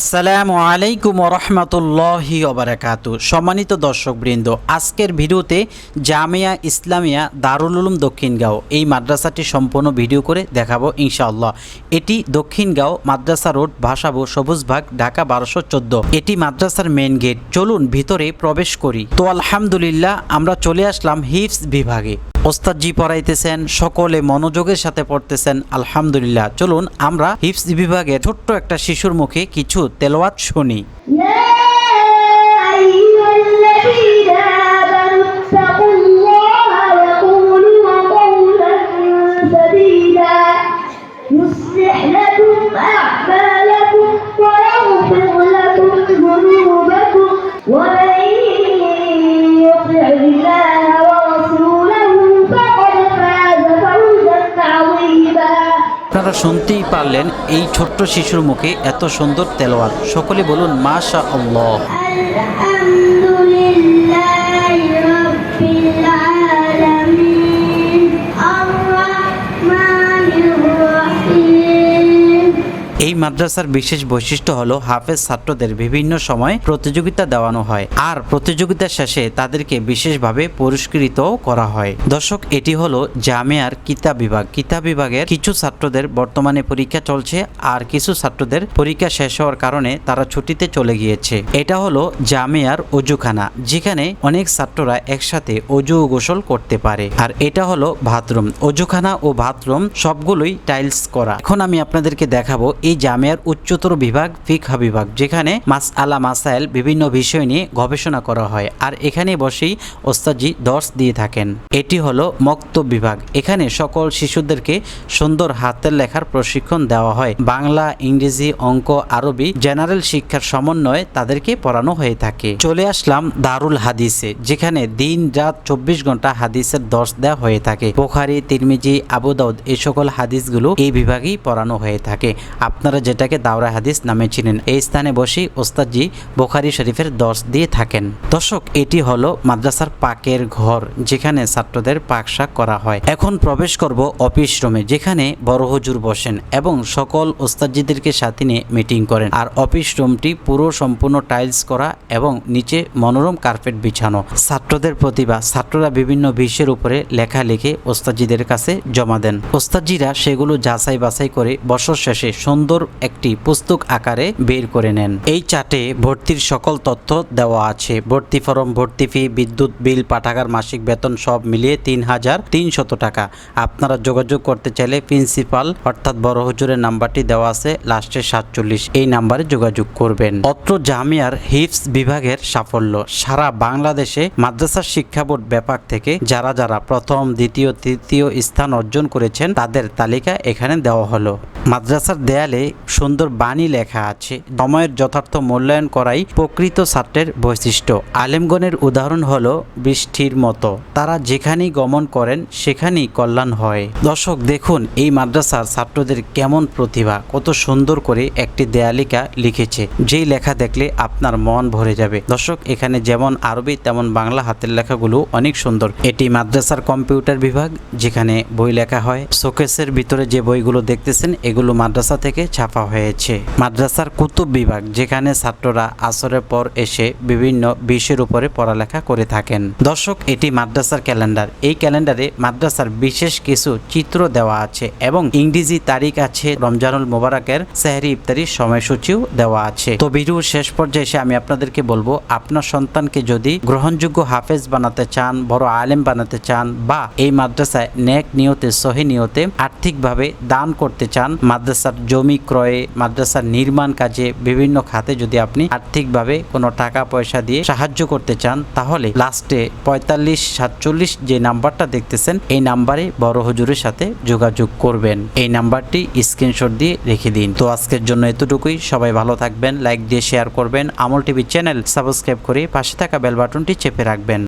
আসসালামু আলাইকুম রহমতুল্লাহি ওবরাকাত সম্মানিত দর্শকবৃন্দ, আজকের ভিডিওতে জামিয়া ইসলামিয়া দারুল উলুম দক্ষিণগাঁও এই মাদ্রাসাটি সম্পূর্ণ ভিডিও করে দেখাবো ইনশাআল্লাহ। এটি দক্ষিণগাঁও মাদ্রাসা রোড ভাসাবো সবুজবাগ ঢাকা বারোশো চোদ্দ। এটি মাদ্রাসার মেন গেট। চলুন ভিতরে প্রবেশ করি। তো আলহামদুলিল্লাহ, আমরা চলে আসলাম হিফস বিভাগে। ওস্তাদজি পড়াইতেছেন, সকলে মনোযোগের সাথে পড়তেছেন, আলহামদুলিল্লাহ। চলুন আমরা হিপস বিভাগে ছোট্ট একটা শিশুর মুখে কিছু তেলোয়াত শুনি। আপনারা শুনতেই পারলেন এই ছোট্ট শিশুর মুখে এত সুন্দর তেলোয়ার। সকলে বলুন মাশা আল্লাহ এই মাদ্রাসার বিশেষ বৈশিষ্ট্য হলো হাফেজ ছাত্রদের বিভিন্ন সময় প্রতিযোগিতা দেওয়ানো হয় আর প্রতিযোগিতার শেষে তাদেরকে বিশেষভাবে পুরস্কৃতও করা হয়। দর্শক, এটি হলো জামিয়ার কিতাব বিভাগ। কিতাব বিভাগের কিছু ছাত্রদের বর্তমানে পরীক্ষা চলছে আর কিছু ছাত্রদের পরীক্ষা শেষ হওয়ার কারণে তারা ছুটিতে চলে গিয়েছে। এটা হলো জামিয়ার অজুখানা, যেখানে অনেক ছাত্ররা একসাথে অজু গোসল করতে পারে। আর এটা হলো বাথরুম। অজুখানা ও বাথরুম সবগুলোই টাইলস করা। এখন আমি আপনাদেরকে দেখাবো এই জামিয়ার উচ্চতর বিভাগ, ফিকহা বিভাগ, যেখানে মাস আলা মাসাইল বিভিন্ন বিষয় নিয়ে গবেষণা করা হয়। আর এখানে বসেই ওস্তাদজি দর্শ দিয়ে থাকেন। এটি হলো মক্তব বিভাগ। এখানে সকল শিশুদেরকে সুন্দর হাতের লেখার প্রশিক্ষণ দেওয়া হয়। বাংলা, ইংরেজি, অঙ্ক, আরবি জেনারেল শিক্ষার সমন্বয়ে তাদেরকে পড়ানো হয়ে থাকে। চলে আসলাম দারুল হাদিসে, যেখানে দিন রাত চব্বিশ ঘণ্টা হাদিসের দর্শ দেওয়া হয়ে থাকে। বোখারি, তিরমিজি, আবু দাউদ এই সকল হাদিসগুলো এই বিভাগেই পড়ানো হয়ে থাকে। আপনারা যেটাকে দাওরা হাদিস নামে চিনেন, এই স্থানে বসেই ওস্তাদজি বোখারি শরীফের দর্শ দিয়ে থাকেন। দর্শক, এটি হলো মাদ্রাসার পাকের ঘর, যেখানে ছাত্রদের পাকশাক করা হয়। এখন প্রবেশ করব অফিস রুমে, যেখানে বড় হুজুর বসেন এবং সকল ওস্তাদজিদেরকে সাথে নিয়ে মিটিং করেন। আর অফিস রুমটি পুরো সম্পূর্ণ টাইলস করা এবং নিচে মনোরম কার্পেট বিছানো। ছাত্রদের প্রতিভা, ছাত্ররা বিভিন্ন বিষয়ের উপরে লেখা লিখে ওস্তাদজিদের কাছে জমা দেন। ওস্তাদজিরা সেগুলো যাচাই বাছাই করে বছর শেষে সুন্দর একটি পুস্তক আকারে বের করে নেন। এই চার্টে ভর্তির সকল তথ্য দেওয়া আছে। ভর্তি ফরম, ভর্তি ফি, বিদ্যুৎ বিল, পাঠাগার, মাসিক বেতন সব মিলিয়ে তিন হাজার তিনশত টাকা। আপনারা যোগাযোগ করতে চাইলে প্রিন্সিপাল, অর্থাৎ বড় হুজুরের নাম্বারটি দেওয়া আছে, লাস্টে সাতচল্লিশ। এই নাম্বারে যোগাযোগ করবেন। অত্র জামিয়ার হিফস বিভাগের সাফল্য। সারা বাংলাদেশে মাদ্রাসা শিক্ষা বোর্ড ব্যাপার থেকে যারা যারা প্রথম, দ্বিতীয়, তৃতীয় স্থান অর্জন করেছেন, তাদের তালিকা এখানে দেওয়া হলো। মাদ্রাসার দেয়ালে সুন্দর বাণী লেখা আছে। সময়ের যথার্থ মূল্যায়ন করাই প্রকৃত ছাত্রের বৈশিষ্ট্য। আলেমগণের উদাহরণ হলো বৃষ্টির মতো। তারা যেখানেই গমন করেন, সেখানেই কল্যাণ হয়। দর্শক, দেখুন এই মাদ্রাসার ছাত্রদের কেমন প্রতিভা। কত সুন্দর করে একটি দেয়ালিকা লিখেছে। যেই লেখা দেখলে আপনার মন ভরে যাবে। দর্শক, এখানে যেমন আরবি, তেমন বাংলা হাতের লেখাগুলো অনেক সুন্দর। এটি মাদ্রাসার কম্পিউটার বিভাগ, যেখানে বই লেখা হয়। শোকেসের ভিতরে যে বইগুলো দেখতেছেন, এগুলো মাদ্রাসা থেকে ছাপা হয়েছে। মাদ্রাসার কুতুব বিভাগ, যেখানে ছাত্ররা আসরের পর এসে বিভিন্ন বিষয়ের উপরে পড়ালেখা করে থাকেন। দর্শক, এটি মাদ্রাসার ক্যালেন্ডার। এই ক্যালেন্ডারে মাদ্রাসার বিশেষ কিছু চিত্র দেওয়া আছে এবং ইংরেজি তারিখ আছে রমজানুল মোবারকের সেহরি ইফতারির সময়সূচিও দেওয়া আছে। তো ভিডিওর শেষ পর্যায়ে এসে আমি আপনাদেরকে বলব, আপনার সন্তানকে যদি গ্রহণযোগ্য হাফেজ বানাতে চান, বড় আলেম বানাতে চান বা এই মাদ্রাসায় নেক নিয়তে, সহি নিয়তে আর্থিকভাবে দান করতে চান, মাদ্রাসার জমি ক্রয়ে মাদ্রাসার নির্মাণ কাজে বিভিন্ন খাতে যদি আপনি আর্থিকভাবে কোনো টাকা পয়সা দিয়ে সাহায্য করতে চান, তাহলে লাস্টে পঁয়তাল্লিশ সাতচল্লিশ যে নাম্বারটা দেখতেছেন, এই নাম্বারে বড় হুজুরের সাথে যোগাযোগ করবেন। এই নাম্বারটি স্ক্রিনশট দিয়ে রেখে দিন। তো আজকের জন্য এতটুকুই। সবাই ভালো থাকবেন, লাইক দিয়ে শেয়ার করবেন। আমল টিভি চ্যানেল সাবস্ক্রাইব করে পাশে থাকা বেল বাটনটি চেপে রাখবেন।